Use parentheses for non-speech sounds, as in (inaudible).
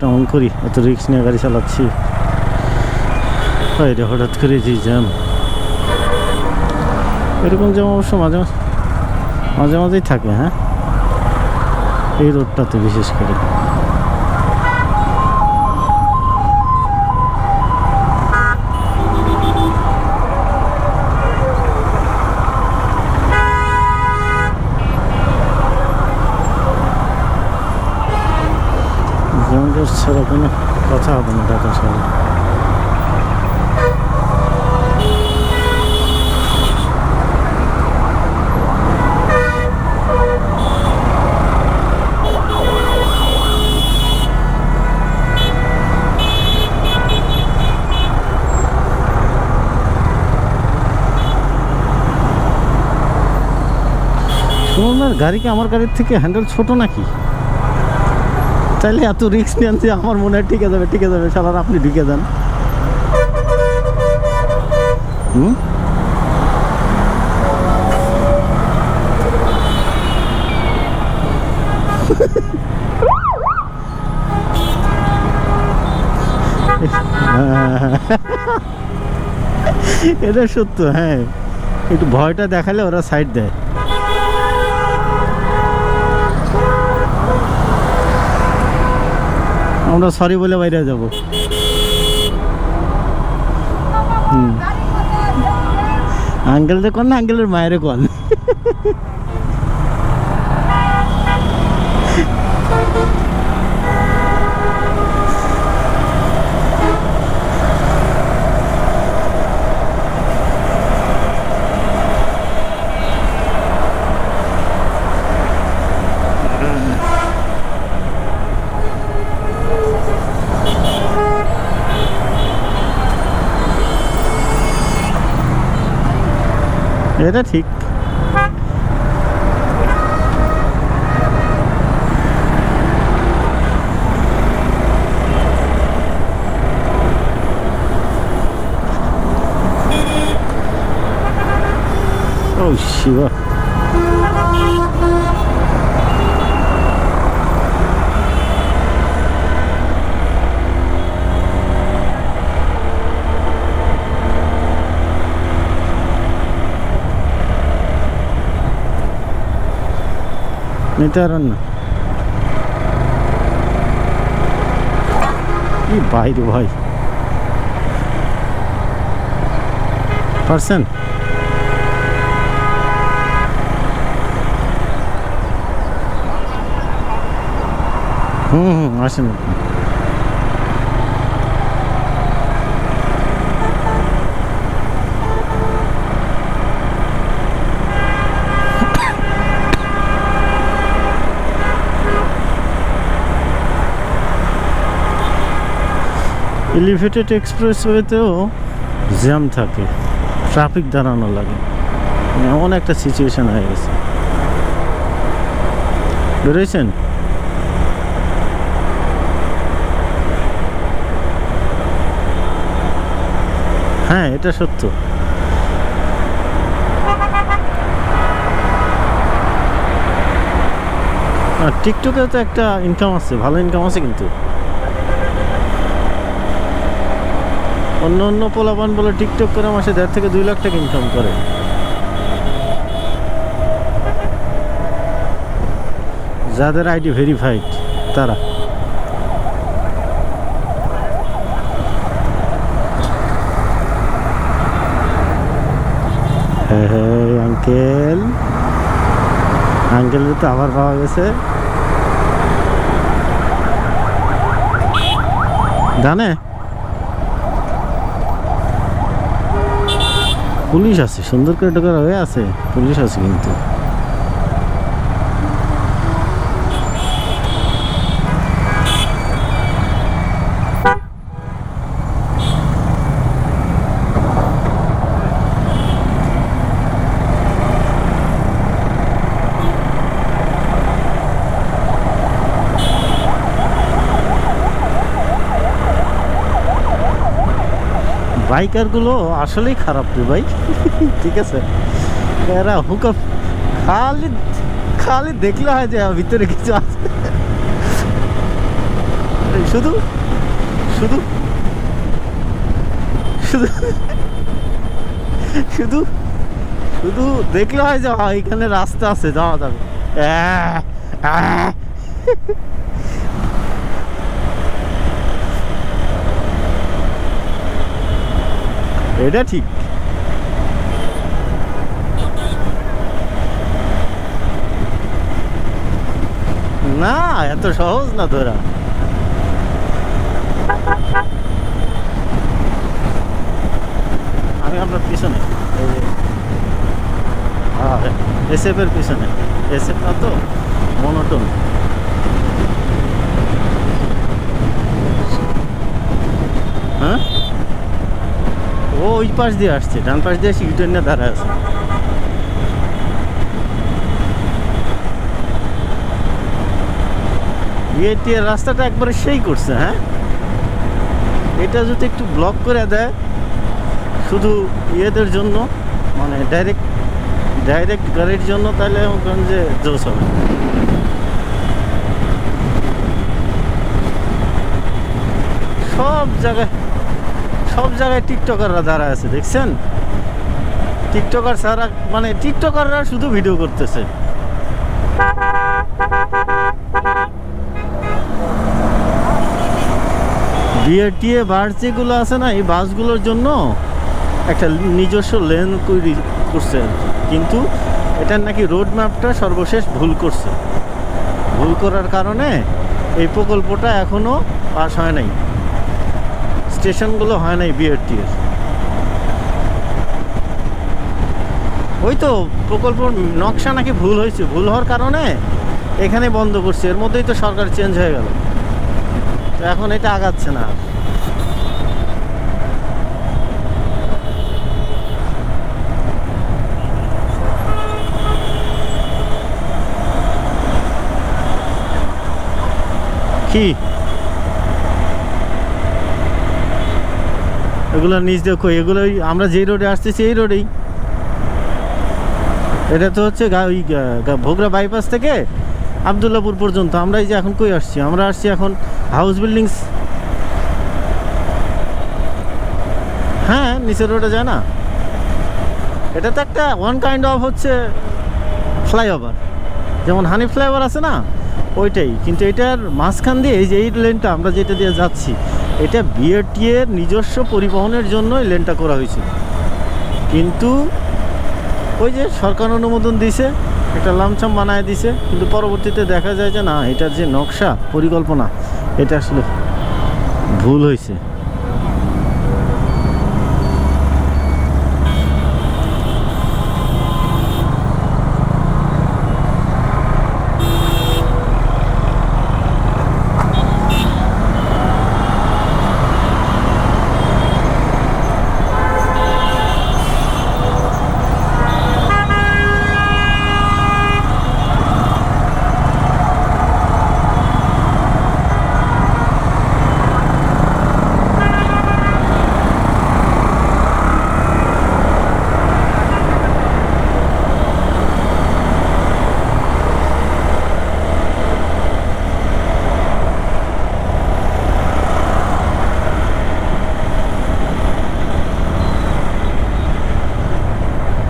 কেমন করি এত রিক্স নিয়ে গাড়ি চালাচ্ছি। বাইরে হঠাৎ করে যে জ্যাম এরকম জ্যাম অবশ্য মাঝে মাঝে মাঝেই থাকে হ্যাঁ? এই রোডটাতে বিশেষ করে। কথা হবে না ঢাকা শহরে সুমনার গাড়ি কি আমার গাড়ির থেকে হ্যান্ডেল ছোট নাকি? তাহলে এত রিস্ক নেন যে আমার মনে হয় টিকে যাবে টিকে যাবে। সালার আপনি ঢুকে যান। হুম? (laughs) এটা সত্য হ্যাঁ। একটু ভয়টা দেখালে ওরা সাইড দেয়। আমরা সরি বলে বাইরে যাব। হুম। আঙ্কেলদের কন না আঙ্কেলের মায়ের কন এটা ঠিক ও শিবা নিতে পারেন কি বাইরে ভাই। পারছেন? হুম হুম আসেন। এলিভেটেড এক্সপ্রেসওয়েতেও জ্যাম থাকে ট্রাফিক দাঁড়ানো লাগে। এমন একটা সিচুয়েশন হয়ে গেছে। বেরোয়েছেন হ্যাঁ এটা সত্য। টিকটকে তো একটা ইনকাম আছে, ভালো ইনকাম আছে কিন্তু। অন্য অন্য পোলাপান বলে টিকটক করে মাসে দেড় থেকে দুই লাখ টাকা ইনকাম করে। যাদের আইডি ভেরিফাইড তারা। হ্যাঁ হ্যাঁ আঙ্কেল আঙ্কেলের তো আবার পাওয়া গেছে। জানে পুলিশ আছে সুন্দর করে ঢোকার হয়ে আছে পুলিশ আছে কিন্তু। বাইকারগুলো আসলেই খারাপ রে ভাই। (laughs) ঠিক আছে? এরা হুকা খালি খালি দেখলে হয় যে ভিতরে কিছু আছে। শুধু শুধু শুধু শুধু শুধু দেখলে হয় যে এখানে রাস্তা আছে, যাওয়া যাবে। এটা ঠিক। না, এত সহজ না ধরা আমি আপনার পিছনে। এসএফ এর পিছনে। এসএফ না তো মনোটন হ্যাঁ? ও ওই পাশ দিয়ে আসছে, ডান পাশ দিয়ে সিউটেন নিয়ে দাঁড়ায় আছে। রাস্তাটা একবারে সেই করছে হ্যাঁ? এটা যদি একটু ব্লক করে দেয়, শুধু ইয়েদের জন্য মানে ডাইরেক্ট ডাইরেক্ট গাড়ির জন্য, তাহলে যে জোস হবে। সব জায়গায় সব জায়গায় টিকটকাররা দাঁড়া আছে, দেখছেন? টিকটকার সারা মানে টিকটকাররা শুধু ভিডিও করতেছে। বিআরটিএ বাস যেগুলো আছে না, এই বাসগুলোর জন্য একটা নিজস্ব লেন তৈরি করছে। কিন্তু এটার নাকি রোড ম্যাপটা সর্বশেষ ভুল করছে। ভুল করার কারণে এই প্রকল্পটা এখনও পাস হয় নাই। স্টেশনগুলো হয় নাই বিআরটি এর ওই তো প্রকল্প নকশা নাকি ভুল হয়েছে, ভুল হওয়ার কারণে এখানে বন্ধ করছে, এর মধ্যেই তো সরকার চেঞ্জ হয়ে গেল। তো এখন এটা আগাচ্ছে না। কি? এগুলো নিচ দেখো এগুলো আমরা যেই রোডে আসতেছি এই রোডেই। এটা তো হচ্ছে ওই, গা- বাইপাস থেকে আবদুল্লাপুর পর্যন্ত। আমরা এই যে এখন কই আসছি? আমরা আসছি এখন হাউস বিল্ডিংস হ্যাঁ নিচের রোডে যায় না? এটা তো একটা ওয়ান কাইন্ড অফ হচ্ছে ফ্লাইওভার যেমন হানি ফ্লাইওভার আছে না? ওইটাই। কিন্তু এটার মাঝখান দিয়ে এই যে এই লেনটা আমরা যেটা দিয়ে যাচ্ছি এটা বিআরটি এর নিজস্ব পরিবহনের জন্য এই লেনটা করা হয়েছিল। কিন্তু ওই যে সরকার অনুমোদন দিছে একটা লামছাম বানায় দিছে কিন্তু পরবর্তীতে দেখা যায় যে না, এটার যে নকশা, পরিকল্পনা, এটা আসলে ভুল হয়েছে।